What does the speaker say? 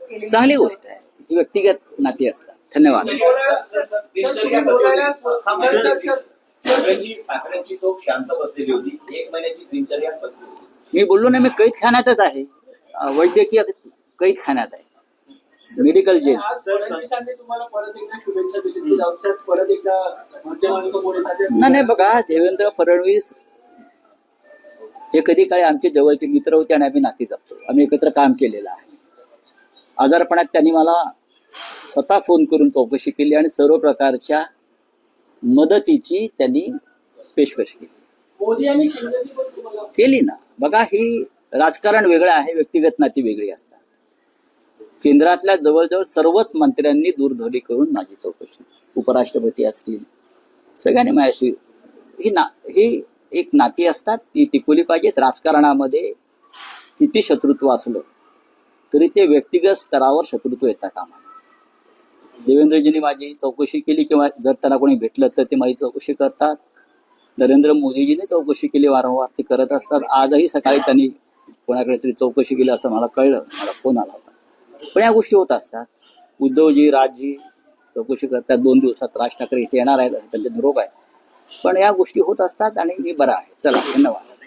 केली चांगली गोष्ट आहे ही व्यक्तिगत नाती असतात धन्यवाद ठाकरेंची ठाकरेंची तोख शांत बसलेली होती एक महिन्याची दिनचर्या बसली होती मी बोललो ना मी कैद खाण्यातच आहे वैद्यकीय कैद खाण्यात आहे मेडिकल जेल नाही नाही बघा देवेंद्र फडणवीस हे कधी काळी आमचे जवळचे मित्र होते आणि आम्ही नाती जपतो. आम्ही एकत्र काम केलेलं आहे. आजारपणात त्यांनी मला स्वतः फोन करून चौकशी केली आणि सर्व प्रकारच्या मदतीची त्यांनी पेशकश केली. केली ना. बघा ही राजकारण वेगळं आहे व्यक्तिगत नाती वेगळी असतात. केंद्रातल्या जवळजवळ सर्वच मंत्र्यांनी दूरध्वनी करून माझी चौकशी. उपराष्ट्रपती असतील सगळ्यांनी माझ्याशी ही ना ही एक नाती असतात ती टिकवली पाहिजेत. राजकारणामध्ये किती शत्रुत्व असलं तरी ते व्यक्तिगत स्तरावर शत्रुत्व येता कामा देवेंद्रजींनी माझी चौकशी केली किंवा जर त्यांना कोणी भेटलं तर ते माझी चौकशी करतात. नरेंद्र मोदीजीने चौकशी केली वारंवार ते करत असतात. आजही सकाळी त्यांनी कोणाकडे तरी चौकशी केली असं मला कळलं. मला फोन आला होता. पण या गोष्टी होत असतात. उद्धवजी राजजी चौकशी करतात. दोन दिवसात राज ठाकरे इथे येणार आहेत त्यांचे निरोप आहे पण या गोष्टी होत असतात आणि मी बरा आहे. चला धन्यवाद.